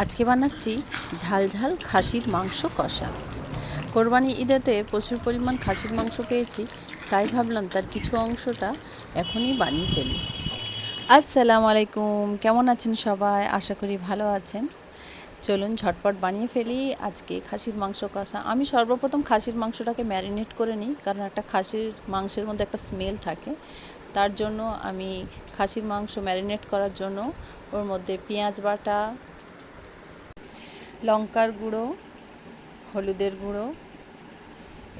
আজকে বানাচ্ছি ঝাল ঝাল খাসির মাংস কষা। কোরবানি ঈদেতে প্রচুর পরিমাণ খাসির মাংস পেয়েছি, তাই ভাবলাম তার কিছু অংশটা এখনই বানিয়ে ফেলি। আসসালামু আলাইকুম, কেমন আছেন সবাই? আশা করি ভালো আছেন। চলুন ঝটপট বানিয়ে ফেলি আজকে খাসির মাংস কষা। আমি সর্বপ্রথম খাসির মাংসটাকে ম্যারিনেট করে নিই, কারণ একটা খাসির মাংসের মধ্যে একটা স্মেল থাকে। তার জন্য আমি খাসির মাংস ম্যারিনেট করার জন্য ওর মধ্যে পেঁয়াজ বাটা লঙ্কার গুঁড়ো, হলুদের গুঁড়ো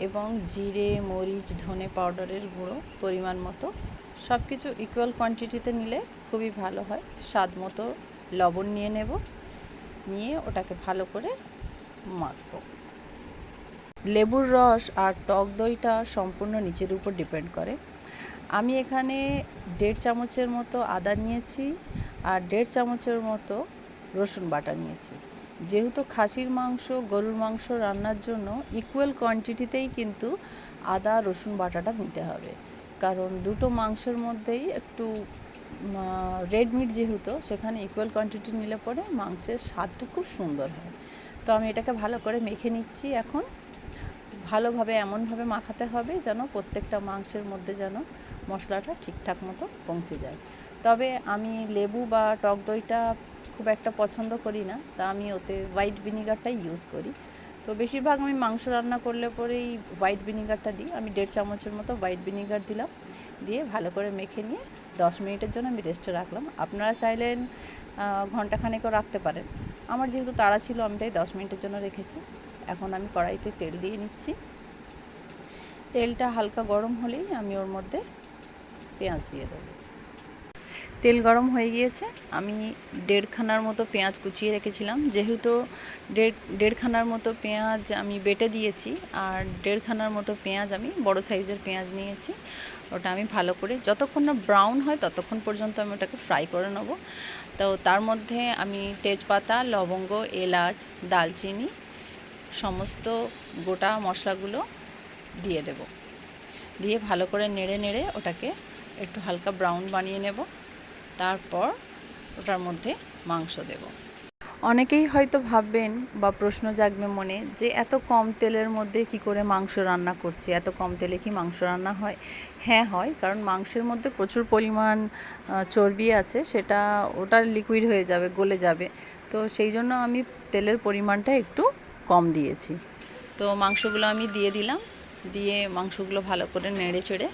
এবং জিরে, মরিচ, ধনে পাউডারের গুঁড়ো পরিমাণ মতো। সব কিছু ইকুয়াল কোয়ান্টিটিতে নিলে খুবই ভালো হয়। স্বাদ মতো লবণ নিয়ে নেব, নিয়ে ওটাকে ভালো করে মাখবো। লেবুর রস আর টক দইটা সম্পূর্ণ নিচের উপর ডিপেন্ড করে। আমি এখানে দেড় চামচের মতো আদা নিয়েছি আর দেড় চামচের মতো রসুন বাটা নিয়েছি। যেহেতু খাসির মাংস, গরুর মাংস রান্নার জন্য ইকুয়াল কোয়ান্টিটিতেই কিন্তু আদা, রসুন বাটাটা নিতে হবে। কারণ দুটো মাংসের মধ্যেই একটু রেড মিট যেহেতু, সেখানে ইকুয়াল কোয়ান্টিটি নিলে পরে মাংসের স্বাদটা খুব সুন্দর হয়। তো আমি এটাকে ভালো করে মেখে নিচ্ছি এখন। ভালোভাবে, এমনভাবে মাখাতে হবে যেন প্রত্যেকটা মাংসের মধ্যে যেন মশলাটা ঠিকঠাক মতো পৌঁছে যায়। তবে আমি লেবু বা টক দইটা খুব একটা পছন্দ করি না। তা আমি ওতে হোয়াইট ভিনিগারটাই ইউজ করি। তো বেশিরভাগ আমি মাংস রান্না করলে পরেই হোয়াইট ভিনিগারটা দিই। আমি দেড় চামচের মতো হোয়াইট ভিনিগার দিলাম। দিয়ে ভালো করে মেখে নিয়ে দশ মিনিটের জন্য আমি রেস্টে রাখলাম। আপনারা চাইলেন ঘন্টাখানেকও রাখতে পারেন। আমার যেহেতু তাড়া ছিল, আমি তাই দশ মিনিটের জন্য রেখেছি। এখন আমি কড়াইতে তেল দিয়ে নিচ্ছি। তেলটা হালকা গরম হলেই আমি ওর মধ্যে পেঁয়াজ দিয়ে দেবো। তেল গরম হয়ে গিয়েছে। আমি দেড়খানার মতো পেঁয়াজ কুচিয়ে রেখেছিলাম। যেহেতু দেড়, দেড়খানার মতো পেঁয়াজ আমি বেটে দিয়েছি আর দেড়খানার মতো পেঁয়াজ আমি বড় সাইজের পেঁয়াজ নিয়েছি। ওটা আমি ভালো করে যতক্ষণ না ব্রাউন হয় ততক্ষণ পর্যন্ত আমি ওটাকে ফ্রাই করে নেব। তো তার মধ্যে আমি তেজপাতা, লবঙ্গ, এলাচ, দালচিনি সমস্ত গোটা মশলাগুলো দিয়ে দেব। দিয়ে ভালো করে নেড়ে নেড়ে ওটাকে একটু হালকা ব্রাউন বানিয়ে নেব। তারপর ওটার মধ্যে মাংস দেব। অনেকেই হয়তো ভাববেন বা প্রশ্ন জাগবে মনে যে এত কম তেলের মধ্যে কি করে মাংস রান্না করছি? এত কম তেলে কি মাংস রান্না হয়? হ্যাঁ হয়, কারণ মাংসের মধ্যে প্রচুর পরিমাণ চর্বি আছে, সেটা ওটার লিকুইড হয়ে যাবে, গলে যাবে। তো সেই জন্য আমি তেলের পরিমাণটা একটু কম দিয়েছি। তো মাংসগুলো আমি দিয়ে দিলাম, দিয়ে মাংসগুলো ভালো করে নেড়ে চেড়ে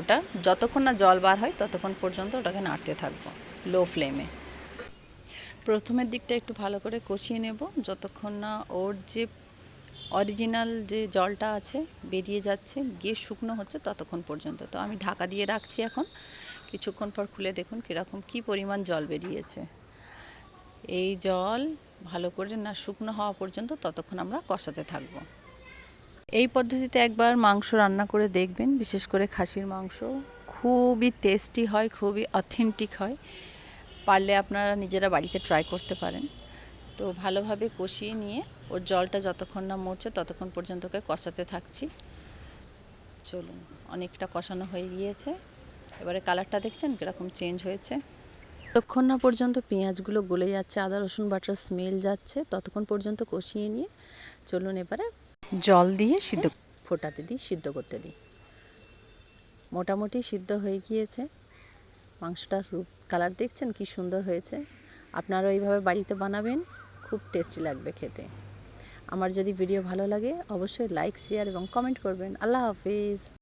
ওটা যতক্ষণ না জল বার হয় ততক্ষণ পর্যন্ত ওটাকে নাড়তে থাকব লো ফ্লেমে প্রথমের দিকটা একটু ভালো করে কষিয়ে নেব, যতক্ষণ না ওর যে অরিজিনাল যে জলটা আছে বেরিয়ে যাচ্ছে, গিয়ে শুকনো হচ্ছে ততক্ষণ পর্যন্ত। তো আমি ঢাকা দিয়ে রাখছি এখন। কিছুক্ষণ পর খুলে দেখুন কীরকম কী পরিমাণ জল বেরিয়েছে। এই জল ভালো করে না শুকনো হওয়া পর্যন্ত ততক্ষণ আমরা কষাতে থাকব। এই পদ্ধতিতে একবার মাংস রান্না করে দেখবেন, বিশেষ করে খাসির মাংস। খুবই টেস্টি হয়, খুবই অথেন্টিক হয়। পারলে আপনারা নিজেরা বাড়িতে ট্রাই করতে পারেন। তো ভালোভাবে কষিয়ে নিয়ে ওর জলটা যতক্ষণ না মরছে ততক্ষণ পর্যন্ত ওকে কষাতে থাকছি। চলুন, অনেকটা কষানো হয়ে গিয়েছে। এবারে কালারটা দেখছেন কীরকম চেঞ্জ হয়েছে? ততক্ষণ না পর্যন্ত পেঁয়াজগুলো গলে যাচ্ছে, আদা রসুন বাটার স্মেল যাচ্ছে, ততক্ষণ পর্যন্ত কষিয়ে নিয়ে চলুন এবারে জল দিয়ে সিদ্ধ ফোটাতে দিই, সিদ্ধ করতে দিই। মোটামুটি সিদ্ধ হয়ে গিয়েছে। মাংসটার রূপ, কালার দেখছেন? কি সুন্দর হয়েছে। আপনারা এইভাবে বাড়িতে বানাবেন, খুব টেস্টি লাগবে খেতে। আমার যদি ভিডিও ভালো লাগে, অবশ্যই লাইক, শেয়ার এবং কমেন্ট করবেন। আল্লাহ হাফিজ।